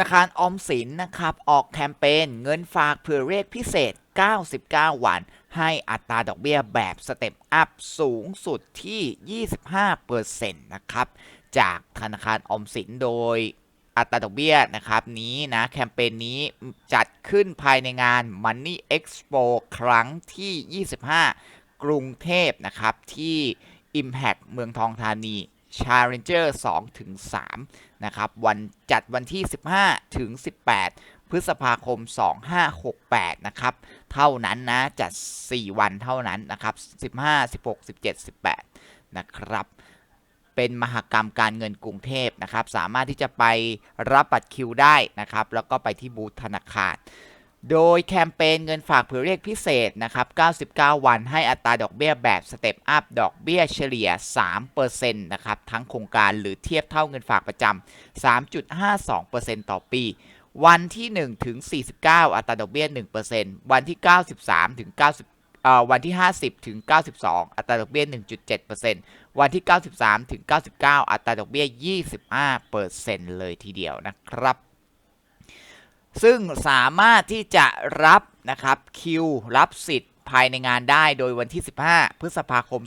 นาคารออมสินนะครับ ออกแคมเปญเงินฝากเผื่อเรียกพิเศษ 99 วัน ให้อัตราดอกเบี้ยแบบสเต็ปอัพสูงสุดที่ 25%นะครับ จากธนาคารออมสินโดยอัตราดอกเบี้ยนะครับนี้นะแคมเปญนี้จัดขึ้นภายในงาน Money Expo ครั้งที่ 25 กรุงเทพนะครับที่ Impact เมืองทองธานี Challenger 2ถึง3นะครับวันจัดวันที่ 15ถึง18 พฤษภาคม 2568 นะครับเท่านั้นนะจัด 4 วันเท่านั้นนะครับ15 16 17 18 นะครับเป็นมหกรรมการเงินกรุงเทพนะครับ สามารถที่จะไปรับบัตรคิวได้นะครับ แล้วก็ไปที่บูธธนาคาร โดยแคมเปญเงินฝากเผื่อเรียกพิเศษนะครับ 99 วันให้อัตราดอกเบี้ยแบบสเต็ปอัพ ดอกเบี้ยเฉลี่ย 3%นะครับ ทั้งโครงการหรือเทียบเท่าเงินฝากประจำ 3.52%ต่อปี วันที่1ถึง49 อัตราดอกเบี้ย 1%วันที่ 93ถึง90วันที่ 50ถึง92 อัตราดอกเบี้ย 1.7%วันที่ 93ถึง99 อัตราดอกเบี้ย 25%เลยทีเดียวนะครับ ซึ่งสามารถที่จะรับนะครับคิวรับสิทธิ์ภายในงานได้โดยวันที่ 15 พฤษภาคม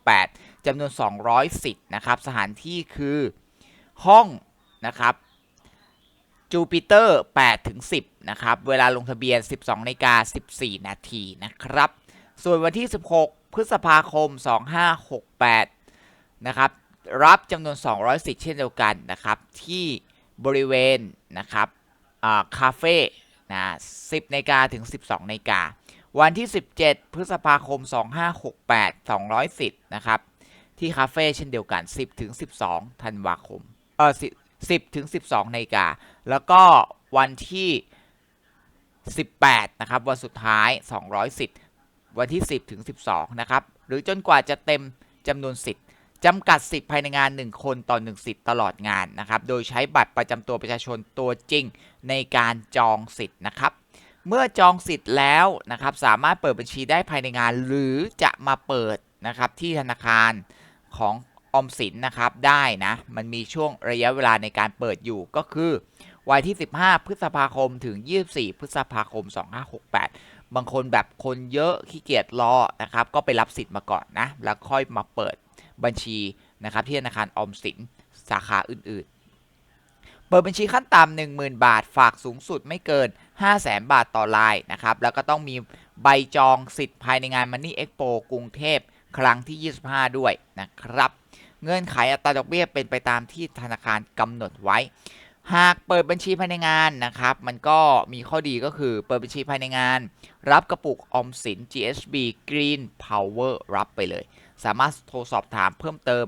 2568จำนวน 200 สิทธิ์นะครับ สถานที่คือห้องนะครับจูปิเตอร์8ถึง10 นะครับ เวลาลงทะเบียน 12นาฬิกา14 นาทีนะครับ ส่วนวันที่ 16 พฤษภาคม 2568 นะครับ รับจำนวน 200 สิทธิ์เช่นเดียวกันนะครับ ที่บริเวณนะครับ คาเฟ่นะ10นาฬิกาถึง 12นาฬิกาวันที่ 17 พฤษภาคม 2568 200สิทธิ์นะครับ ที่คาเฟ่เช่นเดียวกัน 10ถึง12 ธันวาคม เออ10ถึง12นาฬิกา แล้วก็วันที่ 18 นะครับ วันสุดท้าย200สิทธิ์วันที่ 10ถึง12 นะครับ หรือจนกว่าจะเต็มจำนวนสิทธิ์ จำกัดสิทธิ์ภายในงาน 1 คนต่อ1สิทธิ์ตลอดงานนะครับ โดยใช้บัตรประจำตัวประชาชนตัวจริงในการจองสิทธิ์นะครับ เมื่อจองสิทธิ์แล้วนะครับ สามารถเปิดบัญชีได้ภายในงาน หรือจะมาเปิดนะครับที่ธนาคารของออมสินนะครับได้นะ มันมีช่วงระยะเวลาในการเปิดอยู่ก็คือ วันที่ 15 พฤษภาคมถึง 24 พฤษภาคม 2568 บางคนแบบคนเยอะขี้เกียจรอนะครับ ก็ไปรับสิทธิ์มาก่อนนะ แล้วค่อยมาเปิด บัญชีนะครับที่ธนาคารออมสินสาขาอื่นๆ เปิดบัญชีขั้นต่ำ10,000 บาท ฝากสูงสุดไม่เกิน 500,000 บาทต่อรายนะครับ แล้วก็ต้องมีใบจองสิทธิ์ภายในงาน Money Expo กรุงเทพครั้งที่ 25 ด้วยนะครับ เงื่อนไขอัตราดอกเบี้ยเป็นไปตามที่ธนาคารกำหนดไว้ หากเปิดบัญชีภายในงานนะครับ มันก็มีข้อดีก็คือเปิดบัญชีภายในงาน รับกระปุกออมสิน GHB Green Power รับไปเลย สามารถโทรสอบถามเพิ่มเติม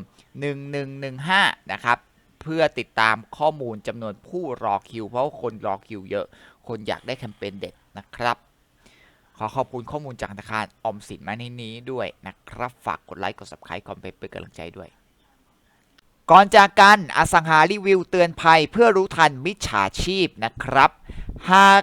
1115 นะครับเพื่อติดตามข้อมูลจำนวนผู้รอคิว เพราะคนรอคิวเยอะ คนอยากได้แคมเปญเด็ดนะครับ ขอขอบคุณข้อมูลจากธนาคารออมสินมาในนี้ด้วยนะครับ ฝากกดไลค์กด subscribe คอมเมนต์เป็นกำลังใจด้วย ก่อนจากกันอสังหารีวิวเตือนภัยเพื่อรู้ทันมิจฉาชีพนะครับ หาก